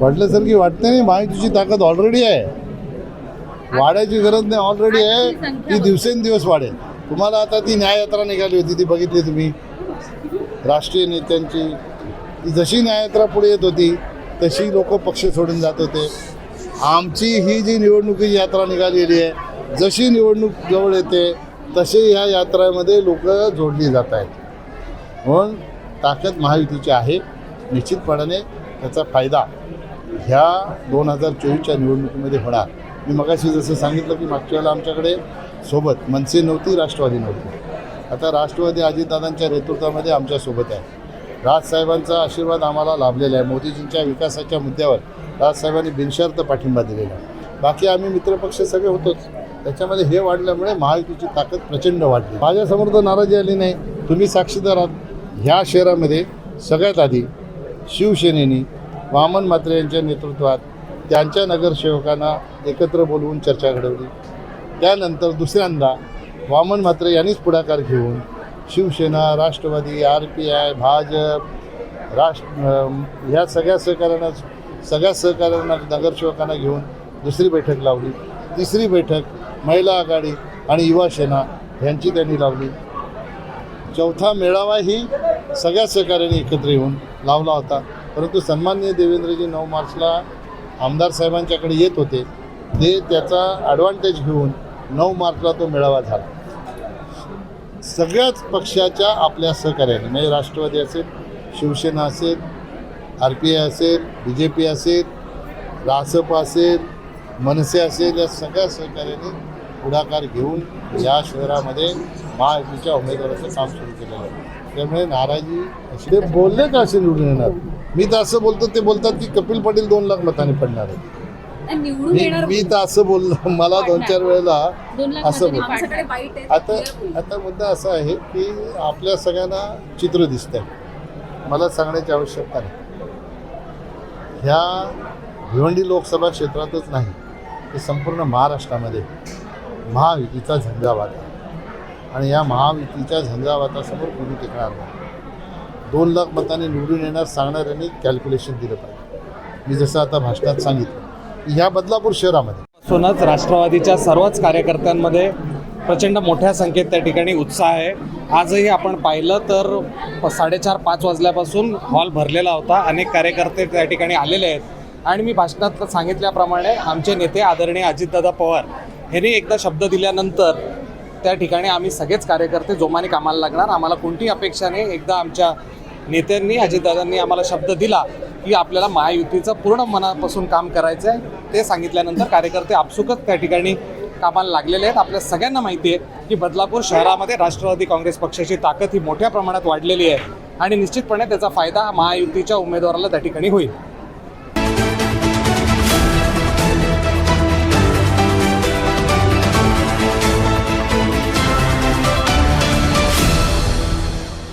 वाटल्यासारखी वाटते नाही. महायुतीची ताकद ऑलरेडी आहे. वाढायची गरज नाही ऑलरेडी आहे. ती दिवसेंदिवस वाढेल. तुम्हाला आता ती न्याययात्रा निघाली होती ती बघितली तुम्ही. राष्ट्रीय नेत्यांची. ती जशी न्याययात्रा पुढे येत होती तशी लोक पक्ष सोडून जात होते. आमची ही जी निवडणुकीची यात्रा निघालेली आहे जशी निवडणूक जवळ येते तसे ह्या यात्रामध्ये लोक जोडली जात आहेत. म्हणून ताकद महायुतीची आहे निश्चितपणाने त्याचा फायदा ह्या दोन हजार चोवीसच्या निवडणुकीमध्ये होणार. मी मगाशी जसं सांगितलं की मागच्या वेळेला आमच्याकडे सोबत मनसे नव्हती राष्ट्रवादी नव्हती. आता राष्ट्रवादी अजितदादांच्या नेतृत्वामध्ये आमच्यासोबत आहे. राजसाहेबांचा आशीर्वाद आम्हाला लाभलेला आहे. मोदीजींच्या विकासाच्या मुद्द्यावर राजसाहेबांनी बिनशर्त पाठिंबा दिलेला आहे. बाकी आम्ही मित्रपक्ष सगळे होतोच. त्याच्यामध्ये हे वाढल्यामुळे महायुतीची ताकद प्रचंड वाढली. माझ्यासमोर तर नाराजी आली नाही. तुम्ही साक्षीदार आहात. ह्या शहरामध्ये सगळ्यात आधी शिवसेनेनी वामन म्हात्रे यांच्या नेतृत्वात त्यांच्या नगरसेवकांना एकत्र बोलवून चर्चा घडवली. त्यानंतर दुसऱ्यांदा वामन म्हात्रे यांनीच पुढाकार घेऊन Shivsena Rashtrawadi R P I Bhajap राष्ट्र ह्या सगळ्या सहकाऱ्यांना सगळ्या सहकार्यांना नगरसेवकांना घेऊन दुसरी बैठक लावली. तिसरी बैठक महिला आघाडी आणि युवा सेना यांची त्यांनी लावली. चौथा मेळावा ही सगळ्या सहकाऱ्यांनी एकत्र येऊन लावला होता. परंतु सन्माननीय देवेंद्रजी नऊ मार्चला आमदार साहेबांच्याकडे येत होते ते त्याचा ॲडव्हान्टेज घेऊन नऊ मार्चला तो मेळावा झाला. सगळ्याच पक्षाच्या आपल्या सहकार्याने म्हणजे राष्ट्रवादी असेल शिवसेना असेल आर पी आय असेल बी जे पी असेल रासप असेल मनसे असेल या सगळ्या सहकार्याने पुढाकार घेऊन या शहरामध्ये महायुतीच्या उमेदवाराचं काम सुरू केलेलं आहे. त्यामुळे नाराजी असे बोलले का असे निवडून येणार? मी तर असं बोलतो ते बोलतात की कपिल पाटील दोन लाख मतांनी पडणार आहे आणि निवडून मी येणार मी तर असं बोललो मला दोन चार वेळेला असं मतांनी बोल. आमच्याकडे वाईट आहे. आता आता मुद्दा असा आहे की आपल्या सगळ्यांना चित्र दिसतंय. मला सांगण्याची आवश्यकता नाही. ह्या भिवंडी लोकसभा क्षेत्रातच नाही ते संपूर्ण महाराष्ट्रामध्ये महायुतीचा झंझावात आहे. आणि या महायुतीच्या झंझावातासमोर कोणी टिकणार नाही? दोन लाख मताने निवडून येणार सांगणाऱ्यांनी कॅल्क्युलेशन दिलं पाहिजे. मी जसं आता भाषणात सांगितलं ह्या बदलापूर शहरामध्ये. पासूनच राष्ट्रवादीच्या सर्वच कार्यकर्त्यांमध्ये प्रचंड मोठ्या संख्येत त्या ठिकाणी उत्साह आहे. आजही आपण पाहिलं तर साडेचार पाच वाजल्यापासून हॉल भरलेला होता. अनेक कार्यकर्ते त्या ठिकाणी आलेले आहेत. आणि मी भाषणात सांगितल्याप्रमाणे आमचे नेते आदरणीय अजितदादा पवार यांनी एकदा शब्द दिल्यानंतर त्या ठिकाणी आम्ही सगळेच कार्यकर्ते जोमाने कामाला लागणार. आम्हाला कोणतीही अपेक्षा नाही. एकदा आमच्या नेत्यांनी अजितदादांनी आम्हाला शब्द दिला की आपल्याला महायुतीचं पूर्ण मनापासून काम करायचं आहे ते सांगितल्यानंतर कार्यकर्ते आपसुकच त्या ठिकाणी कामाला लागलेले आहेत. आपल्या सगळ्यांना माहिती आहे की बदलापूर शहरामध्ये राष्ट्रवादी काँग्रेस पक्षाची ताकद ही मोठ्या प्रमाणात वाढलेली आहे आणि निश्चितपणे त्याचा फायदा महायुतीच्या उमेदवाराला त्या ठिकाणी होईल.